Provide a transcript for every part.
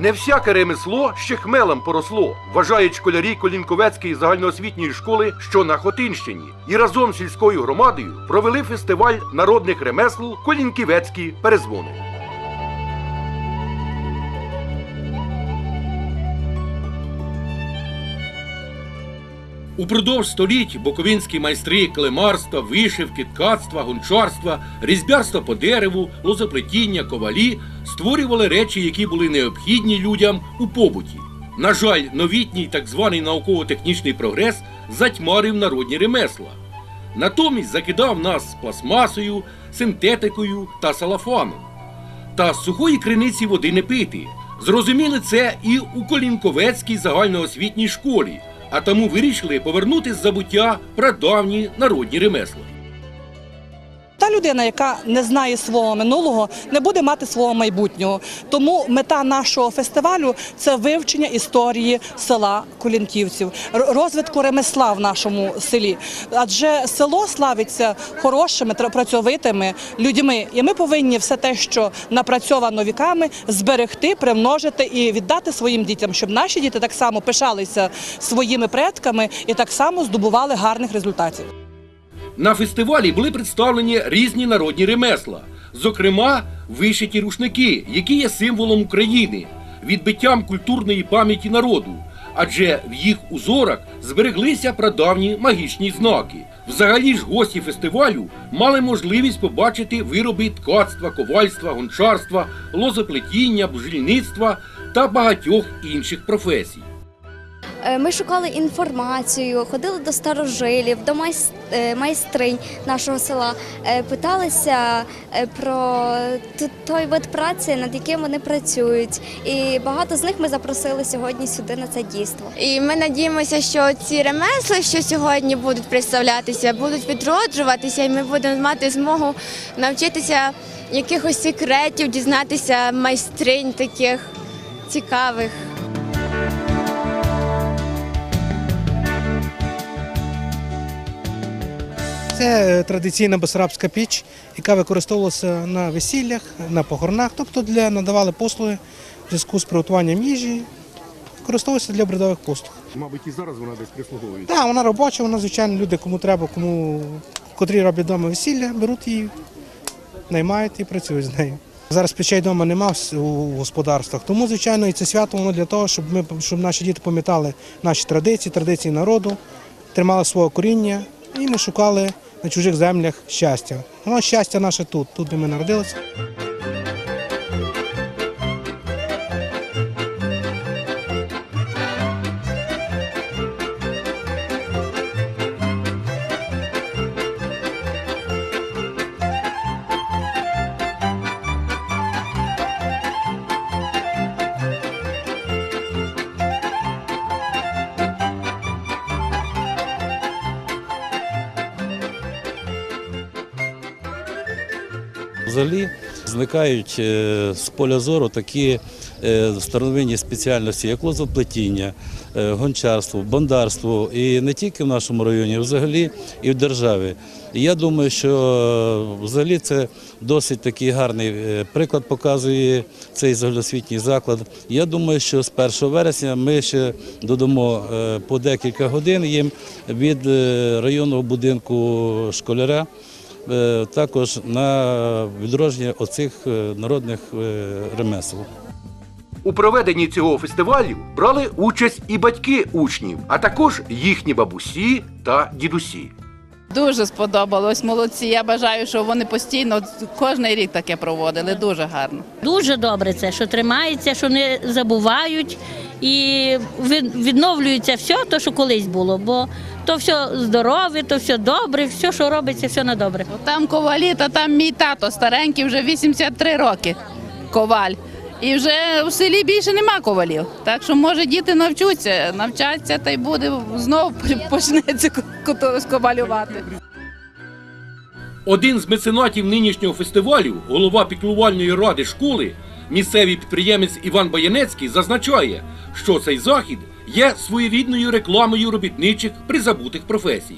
Не всяке ремесло ще хмелем поросло, вважають школярі Колінковецької загальноосвітньої школи, що на Хотинщині, і разом з сільською громадою провели фестиваль народних ремесл Колінківецькі перезвони. Упродовж століть боковинські майстри клемарства, вишивки, ткацтва, гончарства, різьбярства по дереву, лозоплетіння, ковалі створювали речі, які були необхідні людям у побуті. На жаль, новітній так званий науково-технічний прогрес затьмарив народні ремесла. Натомість закидав нас пластмасою, синтетикою та салафаном. Та сухої криниці води не пити. Зрозуміли це і у Колінковецькій загальноосвітній школі, а тому вирішили повернути з забуття прадавні народні ремесла. Та людина, яка не знає свого минулого, не буде мати свого майбутнього. Тому мета нашого фестивалю це вивчення історії села Колінківців, розвитку ремесла в нашому селі. Адже село славиться хорошими працьовитими людьми, і ми повинні все те, що напрацьовано віками, зберегти, примножити і віддати своїм дітям, щоб наші діти так само пишалися своїми предками і так само здобували гарних результатів. На фестивалі були представлені різні народні ремесла, зокрема, вишиті рушники, які є символом України, відбиттям культурної пам'яті народу, адже в їх узорах збереглися прадавні магічні знаки. Взагалі ж гості фестивалю мали можливість побачити вироби ткацтва, ковальства, гончарства, лозоплетіння, бджільництва та багатьох інших професій. Е, Ми шукали інформацію, ходили до старожилів, до е, майстринь нашого села, е, питалися про той вид праці, над яким вони працюють. І багато з них ми запросили сьогодні сюди на це дійство. І ми надіємося, що ці ремесла, що сьогодні будуть представлятися, будуть відроджуватися, і ми будемо мати змогу навчитися якихось секретів, дізнатися майстринь таких цікавих. Це е, традиційна безарабська піч, яка використовувалася на весіллях, на похоронах, тобто для надавали послуги в зв'язку з приготуванням їжі, використовується для обрядових послуг. Мабуть, і зараз вона десь прислуговує. Так, вона робоча, вона звичайно люди, кому треба, кому котрі роблять вдома весілля, беруть її, наймають і працюють з нею. Зараз печей вдома нема у господарствах, тому звичайно і це свято воно для того, щоб ми щоб наші діти пам'ятали наші традиції, традиції народу, тримали свого коріння, і ми шукали на чужих землях щастя. Воно щастя наше тут, тут де ми народилися. Взагалі зникають е, з поля зору такі е, старовинні спеціальності, як лозоплетіння, е, гончарство, бондарство, і не тільки в нашому районі, а взагалі і в державі. І я думаю, що взагалі це досить такий гарний приклад показує цей загальноосвітній заклад. Я думаю, що з 1 вересня ми ще додамо по декілька годин їм від районного будинку школяра. Е, також на відродження оцих е, народних е, ремесел. У проведенні цього фестивалю брали участь і батьки учнів, а також їхні бабусі та дідусі. Дуже сподобалось, молодці. Я бажаю, щоб вони постійно кожен рік таке проводили. Дуже гарно. Дуже добре це, що тримається, що не забувають і відновлюється все, те, що колись було. Бо то все здорове, то все добре, все, що робиться, все на добре. Там ковалі, та там мій тато старенький, вже 83 роки. Коваль. І вже у селі більше нема ковалів. Так що, може, діти навчуться, навчаться та й буде знову почнеться ко- ковалювати. Один з меценатів нинішнього фестивалю, голова піклувальної ради школи, місцевий підприємець Іван Баянецький зазначає, що цей захід є своєрідною рекламою робітничих призабутих професій.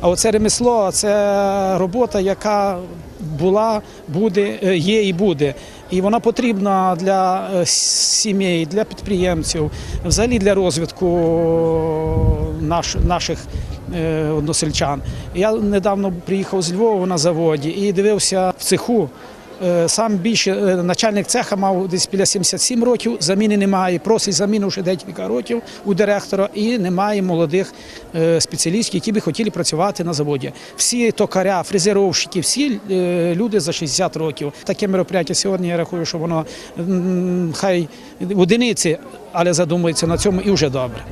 А оце ремесло це робота, яка була, буде, е, є і буде. І вона потрібна для е, сімей, для підприємців, взагалі для розвитку наш, наших е, односельчан. Я недавно приїхав з Львова на заводі і дивився в цеху. Е, Сам більше е, начальник цеха мав десь біля 77 років, заміни немає. Просить заміну вже декілька років у директора, і немає молодих е, спеціалістів, які би хотіли працювати на заводі. Всі токаря, фрезеровщики, всі люди за 60 років. Таке мероприятие сьогодні я рахую, що воно хай в одиниці, але задумується на цьому і вже добре.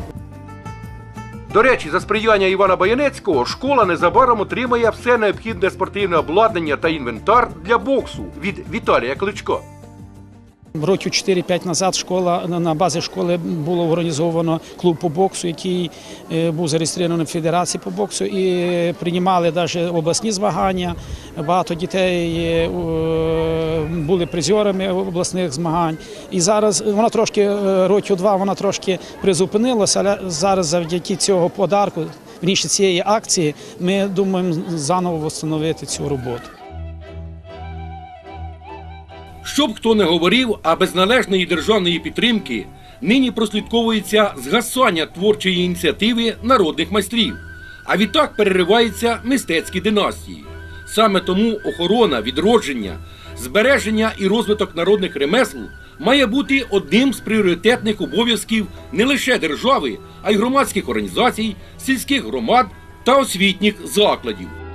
До речі, за сприяння Івана Баянецького школа незабаром отримає все необхідне спортивне обладнання та інвентар для боксу від Віталія Кличка. Років 4-5 назад школа на- базі школи було організовано клуб по боксу, який е, був зареєстрований в федерації по боксу, і приймали навіть обласні змагання. Багато дітей е, е, були призерами обласних змагань. І зараз вона трошки е, років два вона трошки призупинилася, але зараз завдяки цього подарку, вніше цієї акції, ми думаємо заново встановити цю роботу. Щоб хто не говорив, а без належної державної підтримки нині прослідковується згасання творчої ініціативи народних майстрів, а відтак перериваються мистецькі династії. Саме тому охорона, відродження, збереження і розвиток народних ремесл має бути одним з пріоритетних обов'язків не лише держави, а й громадських організацій, сільських громад та освітніх закладів.